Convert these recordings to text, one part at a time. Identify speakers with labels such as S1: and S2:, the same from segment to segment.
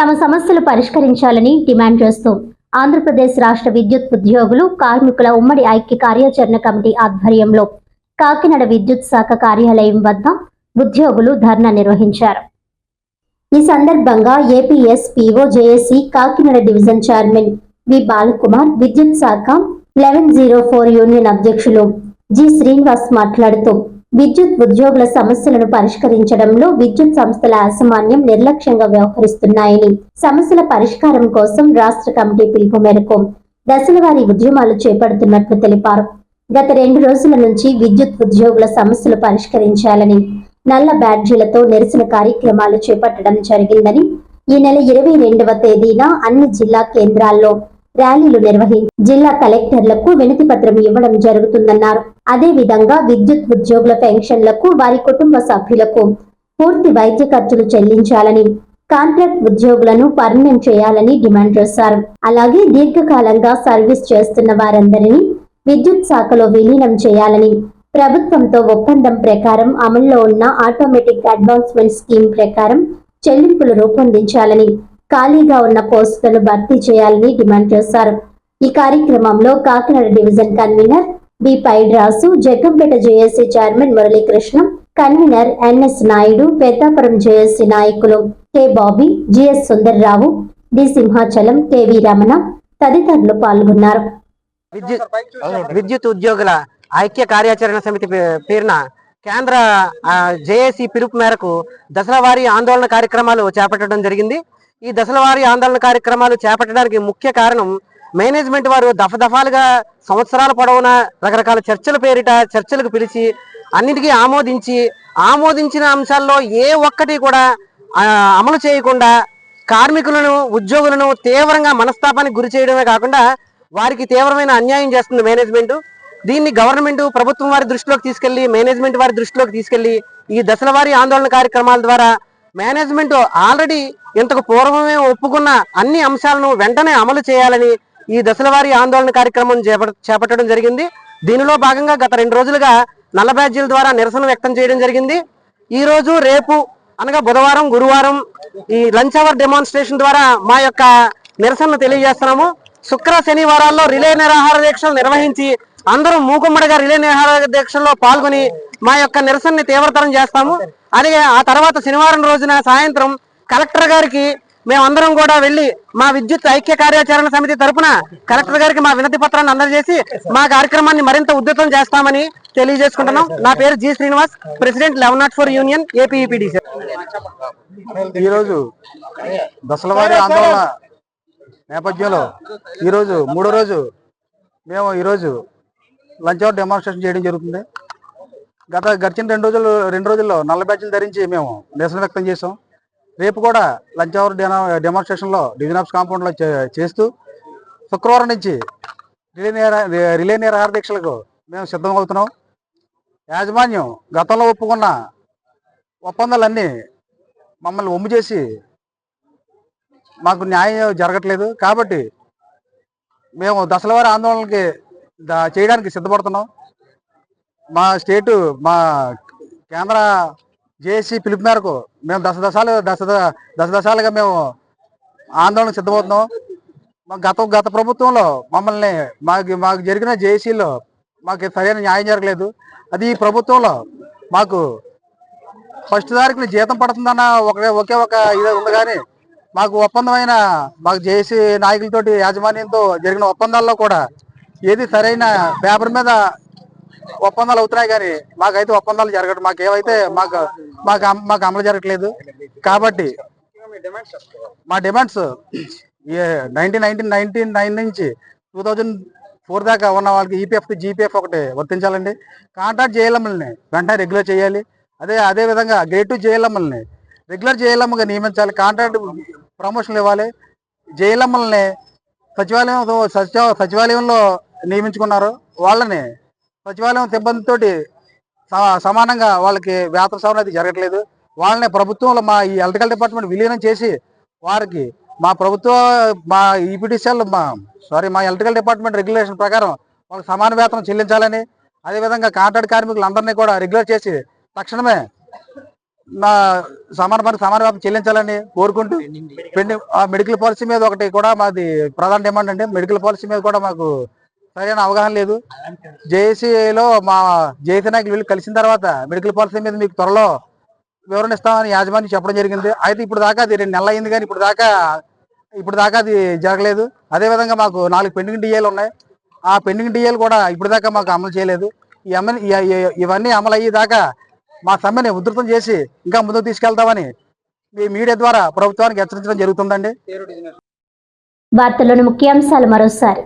S1: తమ సమస్యలు పరిష్కరించాలని డిమాండ్ చేస్తూ ఆంధ్రప్రదేశ్ రాష్ట్ర విద్యుత్ ఉద్యోగులు కార్మికుల ఉమ్మడి ఐక్య కార్యాచరణ కమిటీ ఆధ్వర్యంలో కాకినాడ విద్యుత్ శాఖ కార్యాలయం వద్ద ఉద్యోగులు ధర్నా నిర్వహించారు. ఈ సందర్భంగా APS PO JAC Kakinada division chairman V Balakumar విద్యుత్ శాఖ లెవెన్ జీరో ఫోర్ యూనియన్ అధ్యక్షులు జి శ్రీనివాస్ మాట్లాడుతూ విద్యుత్ ఉద్యోగుల సమస్యలను పరిష్కరించడంలో విద్యుత్ సంస్థల యాజమాన్యం నిర్లక్ష్యంగా వ్యవహరిస్తున్నాయని సమస్యల పరిష్కారం కోసం రాష్ట్ర కమిటీ పిలుపు మేరకు దశలవారీ ఉద్యమాలు చేపడుతున్నట్లు తెలిపారు. గత రెండు రోజుల నుంచి విద్యుత్ ఉద్యోగుల సమస్యలు పరిష్కరించాలని నల్ల బ్యాడ్జీలతో నిరసన కార్యక్రమాలు చేపట్టడం జరిగిందని ఈ నెల ఇరవై రెండవ తేదీన అన్ని జిల్లా కేంద్రాల్లో ర్యాలీలు నిర్వహించి జిల్లా కలెక్టర్లకు వినతి పత్రం ఇవ్వడం జరుగుతుందన్నారు. అదే విధంగా విద్యుత్ ఉద్యోగుల పెన్షన్లకు వారి కుటుంబ సభ్యులకు పూర్తి వైద్య ఖర్చులు చెల్లించాలని కాంట్రాక్ట్ ఉద్యోగులను పర్మనెంట్ చేయాలని డిమాండ్ చేశారు. అలాగే దీర్ఘకాలంగా సర్వీస్ చేస్తున్న వారందరినీ విద్యుత్ శాఖలో విలీనం చేయాలని ప్రభుత్వంతో ఒప్పందం ప్రకారం అమల్లో ఉన్న ఆటోమేటిక్ అడ్వాన్స్మెంట్ స్కీమ్ ప్రకారం చెల్లింపులు రూపొందించాలని ఖాళీగా ఉన్న పోస్టులను భర్తీ చేయాలని డిమాండ్ చేశారు. ఈ కార్యక్రమంలో Kakinada division convener B పైడ్రాసు Jaggampeta JAC chairman Muralikrishna convener NS Naidu Peddapuram JAC నాయకులు K Bobby GS Sundar Rao D Simhachalam KV Ramana తదితరులు పాల్గొన్నారు.
S2: విద్యుత్ ఉద్యోగుల ఐక్య కార్యాచరణ సమితి పేరున కేంద్ర జేఏసీ పిలుపు మేరకు దశలవారీ ఆందోళన కార్యక్రమాలు చేపట్టడం జరిగింది. ఈ దశలవారీ ఆందోళన కార్యక్రమాలు చేపట్టడానికి ముఖ్య కారణం మేనేజ్మెంట్ వారు దఫదఫాలుగా సంవత్సరాల పొడవునా రకరకాల చర్చల పేరిట చర్చలకు పిలిచి అన్నిటికీ ఆమోదించి ఆమోదించిన అంశాల్లో ఏ ఒక్కటి కూడా అమలు చేయకుండా కార్మికులను ఉద్యోగులను తీవ్రంగా మనస్తాపానికి గురి చేయడమే కాకుండా వారికి తీవ్రమైన అన్యాయం చేస్తుంది మేనేజ్మెంట్. దీన్ని గవర్నమెంట్ ప్రభుత్వం వారి దృష్టిలోకి తీసుకెళ్ళి మేనేజ్మెంట్ వారి దృష్టిలోకి తీసుకెళ్ళి ఈ దశల ఆందోళన కార్యక్రమాల ద్వారా మేనేజ్మెంట్ ఆల్రెడీ ఇంతకు పూర్వమే ఒప్పుకున్న అన్ని అంశాలను వెంటనే అమలు చేయాలని ఈ దశల వారీ ఆందోళన కార్యక్రమం చేప- చేపట్టడం జరిగింది. దీనిలో భాగంగా గత రెండు రోజులుగా నల్ల బ్యాడ్జీల ద్వారా నిరసన వ్యక్తం చేయడం జరిగింది. ఈ రోజు రేపు అనగా బుధవారం గురువారం ఈ లంచ్ అవర్ డెమాన్స్ట్రేషన్ ద్వారా మా యొక్క నిరసనను తెలియజేస్తున్నాము. శుక్ర శనివారాల్లో రిలే నిరాహార దీక్షలు నిర్వహించి అందరూ మూకుమ్మడిగా రిలే నిరాహార దీక్షల్లో పాల్గొని మా యొక్క నిరసనని తీవ్రతరం చేస్తాము. అలాగే ఆ తర్వాత శనివారం రోజున సాయంత్రం కలెక్టర్ గారికి మేమందరం కూడా వెళ్ళి మా విద్యుత్ ఐక్య కార్యాచరణ సమితి తరపున కలెక్టర్ గారికి మా వినతి పత్రాన్ని అందజేసి మా కార్యక్రమాన్ని మరింత ఉధృతం చేస్తామని తెలియజేసుకుంటున్నాం. నా పేరు G Srinivas president eleven nought four union APEPD
S3: ఈరోజు దశలవారి ఆందోళన నేపథ్యంలో ఈరోజు మూడో రోజు మేము ఈరోజు లంచ్ అవర్ డెమాన్స్ట్రేషన్ చేయడం జరుగుతుంది. గత గడిచిన రెండు రోజులు రెండు రోజుల్లో నల్ల బ్యాచ్లు ధరించి మేము నిరసన వ్యక్తం చేసాం రేపు కూడా లంచ్ అవర్ డెమాన్స్ట్రేషన్లో డివిజన్ ఆఫ్స్ కాంపౌండ్లో చే- చేస్తూ శుక్రవారం నుంచి రిలే నిరా రిలే నిరహార దీక్షలకు మేము సిద్ధమవుతున్నాం. యాజమాన్యం గతంలో ఒప్పుకున్న ఒప్పందాలన్నీ మమ్మల్ని ఒమ్ము చేసి మాకు న్యాయం జరగట్లేదు. కాబట్టి మేము దశలవారి ఆందోళనకి చేయడానికి సిద్ధపడుతున్నాం. మా స్టేటు మా కేంద్ర జేఏసీ పిలుపు మేరకు మేము దశ దశాలు దశ దశ దశాలుగా మేము ఆందోళన సిద్ధమవుతున్నాం. మా గత గత ప్రభుత్వంలో మమ్మల్ని మాకు మాకు జరిగిన జేఏసీలో మాకు సరైన న్యాయం జరగలేదు. అది ఈ ప్రభుత్వంలో మాకు ఫస్ట్ తారీఖున జీతం పడుతుందన్న ఒకే ఒకే ఒక ఇది ఉంది కానీ మాకు ఒప్పందమైన మాకు జేసీ నాయకులతోటి యాజమాన్యంతో జరిగిన ఒప్పందాల్లో కూడా ఏది సరైన పేపర్ మీద ఒప్పందాలు అవుతున్నాయి కానీ మాకైతే ఒప్పందాలు జరగడం మాకు ఏవైతే మాకు మాకు మాకు అమలు జరగట్లేదు. కాబట్టి మా demands nineteen nineteen nineteen nine నుంచి టూ థౌజండ్ ఫోర్ దాకా ఉన్న వాళ్ళకి ఈపీఎఫ్ జీపీఎఫ్ ఒకటి వర్తించాలండి. కాంట్రాక్ట్ జేఎల్ఎంఎల్ని వెంటనే రెగ్యులర్ చేయాలి. అదే అదే విధంగా గ్రేడ్ టూ జేఎల్ఎంఎల్ని రెగ్యులర్ జేఎల్ఎంగా నియమించాలి. కాంట్రాక్ట్ ప్రమోషన్లు ఇవ్వాలి. జేఎల్ఎంఎల్ని సచివాలయం సచివ సచివాలయంలో నియమించుకున్నారు. వాళ్ళని సచివాలయం సిబ్బందితోటి స- సమానంగా వాళ్ళకి వేతన సవరణ అది జరగట్లేదు. వాళ్ళని ప్రభుత్వంలో మా ఈ ఎలక్ట్రికల్ డిపార్ట్మెంట్ విలీనం చేసి వారికి మా ప్రభుత్వ మా ఈపీటీసీఎల్ మా సారీ మా ఎలక్ట్రికల్ డిపార్ట్మెంట్ రెగ్యులేషన్ ప్రకారం వాళ్ళకి సమాన వేతనం చెల్లించాలని అదేవిధంగా కాంట్రాక్ట్ కార్మికులందరినీ కూడా రెగ్యులర్ చేసి తక్షణమే నా సమాన పనికి సమాన వ్యాప్తి చెల్లించాలని కోరుకుంటూ పెండింగ్ ఆ మెడికల్ పాలసీ మీద ఒకటి కూడా మాది ప్రధాన డిమాండ్ అంటే మెడికల్ పాలసీ మీద కూడా మాకు సరైన అవగాహన లేదు. జేఏసీలో మా జేసీ నాయకులు వీళ్ళు కలిసిన తర్వాత మెడికల్ పాలసీ మీద మీకు త్వరలో వివరణ ఇస్తామని యాజమాన్యం చెప్పడం జరిగింది. అయితే ఇప్పుడు దాకా అది రెండు నెలలు అయింది కానీ ఇప్పుడు దాకా ఇప్పుడు దాకా అది జరగలేదు. అదేవిధంగా మాకు నాలుగు పెండింగ్ డిఏలు ఉన్నాయి. ఆ పెండింగ్ డిఏలు కూడా ఇప్పుడు దాకా మాకు అమలు చేయలేదు. ఈ ఇవన్నీ అమలు అయ్యేదాకా మా సమ్మెని ఉధృతం చేసి ఇంకా ముందుకు తీసుకెళ్తామని మీ మీడియా ద్వారా ప్రభుత్వానికి హెచ్చరించడం జరుగుతుందండి.
S1: వార్తల్లోని ముఖ్యాంశాలు మరోసారి.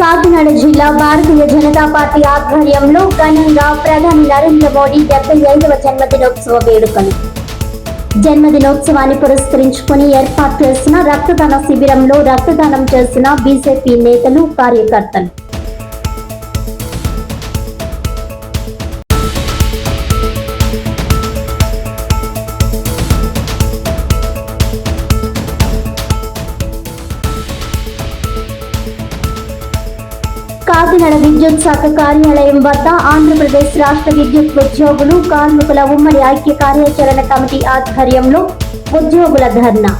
S1: కాకినాడ జిల్లా భారతీయ జనతా పార్టీ ఆధ్వర్యంలో ఘనంగా ప్రధాని నరేంద్ర మోడీ డెబ్బై ఐదవ జన్మదినోత్సవ వేడుకలు. జన్మదినోత్సవాన్ని పురస్కరించుకుని ఏర్పాటు చేసిన రక్తదాన శిబిరంలో రక్తదానం చేసిన బీజేపీ నేతలు కార్యకర్తలు. కాకినాడ విద్యుత్ శాఖ కార్యాలయం వద్ద ఆంధ్రప్రదేశ్ రాష్ట్ర విద్యుత్ ఉద్యోగులు కార్మికుల ఉమ్మడి ఐక్య కార్యాచరణ కమిటీ ఆధ్వర్యంలో ఉద్యోగుల ధర్నా.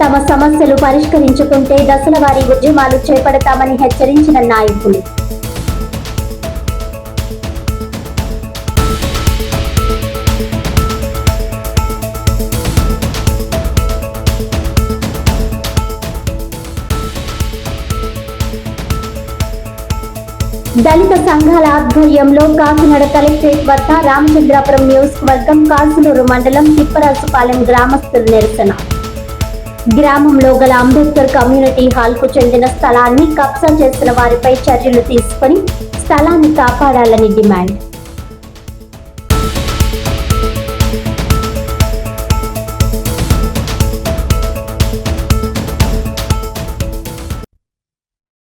S1: తమ సమస్యలు పరిష్కరించుకుంటే దశల వారీ ఉద్యమాలు చేపడతామని హెచ్చరించిన నాయకులు. దళిత సంఘాల ఆధ్వర్యంలో కాకినాడ కలెక్టరేట్ వద్ద రామచంద్రాపురం నియోజకవర్గం కాసులూరు మండలం తిప్పరాసుపాలెం గ్రామస్తుల నిరసన. గ్రామంలో గల అంబేద్కర్ కమ్యూనిటీ హాల్కు చెందిన స్థలాన్ని కబ్జా చేసిన వారిపై చర్యలు తీసుకొని స్థలాన్ని కాపాడాలని డిమాండ్.